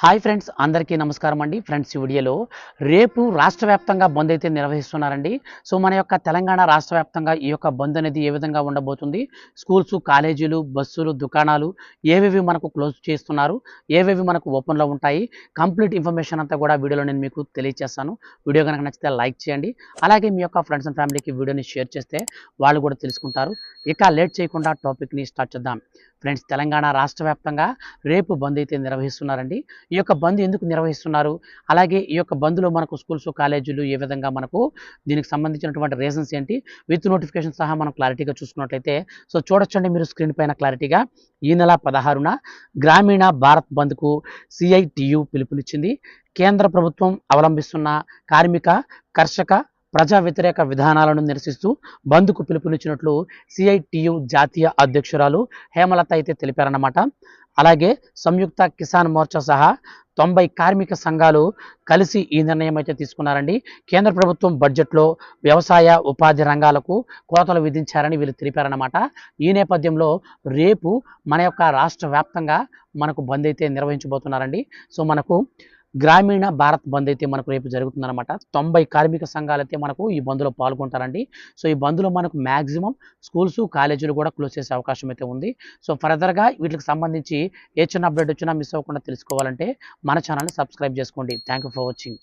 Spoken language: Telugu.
హాయ్ ఫ్రెండ్స్ అందరికీ నమస్కారం అండి. ఫ్రెండ్స్ ఈ వీడియోలో రేపు రాష్ట్ర వ్యాప్తంగా బంద్ అయితే నిర్వహిస్తున్నారండి. సో మన యొక్క తెలంగాణ రాష్ట్ర వ్యాప్తంగా ఈ యొక్క బంద్ అనేది ఏ విధంగా ఉండబోతుంది? స్కూల్స్ కాలేజీలు బస్సులు దుకాణాలు ఏవేవి మనకు క్లోజ్ చేస్తున్నారు? ఏవేవి మనకు ఓపెన్లో ఉంటాయి? కంప్లీట్ ఇన్ఫర్మేషన్ అంతా కూడా వీడియోలో నేను మీకు తెలియజేస్తాను వీడియో కనుక నచ్చితే లైక్ చేయండి. అలాగే మీ యొక్క ఫ్రెండ్స్ అండ్ ఫ్యామిలీకి వీడియోని షేర్ చేస్తే వాళ్ళు కూడా తెలుసుకుంటారు. ఇక లేట్ చేయకుండా టాపిక్ని స్టార్ట్ చేద్దాం. ఫ్రెండ్స్ తెలంగాణ రాష్ట్ర వ్యాప్తంగా రేపు బంద్ అయితే నిర్వహిస్తున్నారండి. ఈ యొక్క బంద్ ఎందుకు నిర్వహిస్తున్నారు? అలాగే ఈ యొక్క బంద్లో మనకు స్కూల్స్ కాలేజీలు ఏ విధంగా మనకు దీనికి సంబంధించినటువంటి రీజన్స్ ఏంటి? విత్ నోటిఫికేషన్ సహా మనం క్లారిటీగా చూసుకున్నట్లయితే సో చూడొచ్చండి మీరు స్క్రీన్ పైన క్లారిటీగా ఈ నెల పదహారున గ్రామీణ భారత్ బంద్కు సిఐటియు పిలుపునిచ్చింది. కేంద్ర ప్రభుత్వం అవలంబిస్తున్న కార్మిక కర్షక ప్రజా వ్యతిరేక విధానాలను నిరసిస్తూ బంద్కు పిలుపునిచ్చినట్లు సిఐటియు జాతీయ అధ్యక్షురాలు హేమలత అయితే తెలిపారన్నమాట. అలాగే సంయుక్త కిసాన్ మోర్చా సహా తొంభై కార్మిక సంఘాలు కలిసి ఈ నిర్ణయం అయితే తీసుకున్నారండి. కేంద్ర ప్రభుత్వం బడ్జెట్లో వ్యవసాయ ఉపాధి రంగాలకు కోతలు విధించారని వీళ్ళు తెలిపారన్నమాట. ఈ నేపథ్యంలో రేపు మన యొక్క రాష్ట్ర వ్యాప్తంగా మనకు బంద్ అయితే నిర్వహించబోతున్నారండి. సో మనకు గ్రామీణ భారత్ బంద్ అయితే మనకు రేపు జరుగుతుందన్నమాట. తొంభై కార్మిక సంఘాలు అయితే మనకు ఈ బంద్లో పాల్గొంటారండి. సో ఈ బంద్లో మనకు మ్యాక్సిమం స్కూల్స్ కాలేజీలు కూడా క్లోజ్ చేసే అవకాశం అయితే ఉంది. సో ఫర్దర్గా వీటికి సంబంధించి ఏ చిన్న అప్డేట్ వచ్చినా మిస్ అవ్వకుండా తెలుసుకోవాలంటే మన ఛానల్ని సబ్స్క్రైబ్ చేసుకోండి. Thank you for watching.